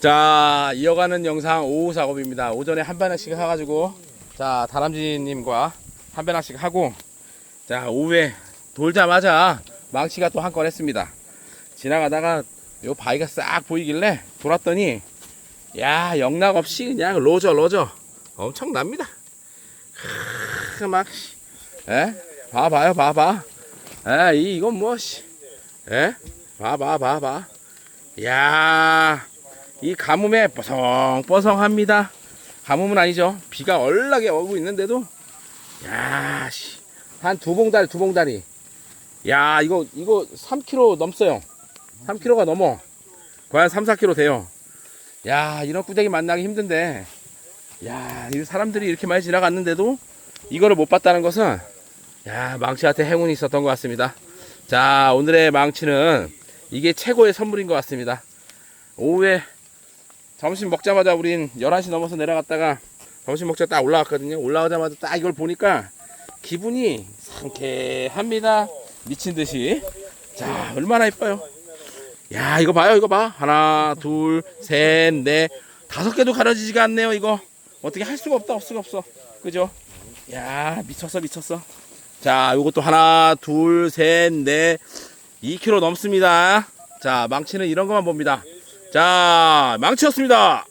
자 이어가는 영상 오후 작업입니다. 오전에 한 배낭씩 사가지고 자 다람쥐님과 한 배낭씩 하고 자 오후에 돌자마자 망치가 또 한 건 했습니다. 지나가다가 요 바위가 싹 보이길래 돌았더니 야 영락 없이 그냥 로저 로저. 엄청납니다. 막 에? 봐봐요 봐봐. 에 이- 이건 뭐씨. 에? 봐봐 봐봐. 야 이 가뭄에 뽀송뽀송합니다. 가뭄은 아니죠. 비가 얼나게 오고 있는데도 야, 씨. 한 두 봉다리, 두 봉다리. 야, 이거 이거 3kg 넘어요. 3kg가 넘어. 한 3, 4kg 돼요. 야, 이런 꾸대기 만나기 힘든데. 야, 이 사람들이 이렇게 많이 지나갔는데도 이거를 못 봤다는 것은 야, 망치한테 행운이 있었던 것 같습니다. 자, 오늘의 망치는 이게 최고의 선물인 것 같습니다. 오후에 점심 먹자마자 우린 11시 넘어서 내려갔다가 점심 먹자 딱 올라갔거든요. 올라가자마자 딱 이걸 보니까 기분이 상쾌합니다. 미친 듯이. 자, 얼마나 이뻐요. 야, 이거 봐요. 이거 봐. 하나, 둘, 셋, 넷, 다섯 개도 가려지지가 않네요. 이거. 어떻게 할 수가 없다. 없을 수가 없어. 그죠? 야, 미쳤어. 미쳤어. 자, 요것도 하나, 둘, 셋, 넷, 2kg 넘습니다. 자, 망치는 이런 것만 봅니다. 자, 망치였습니다.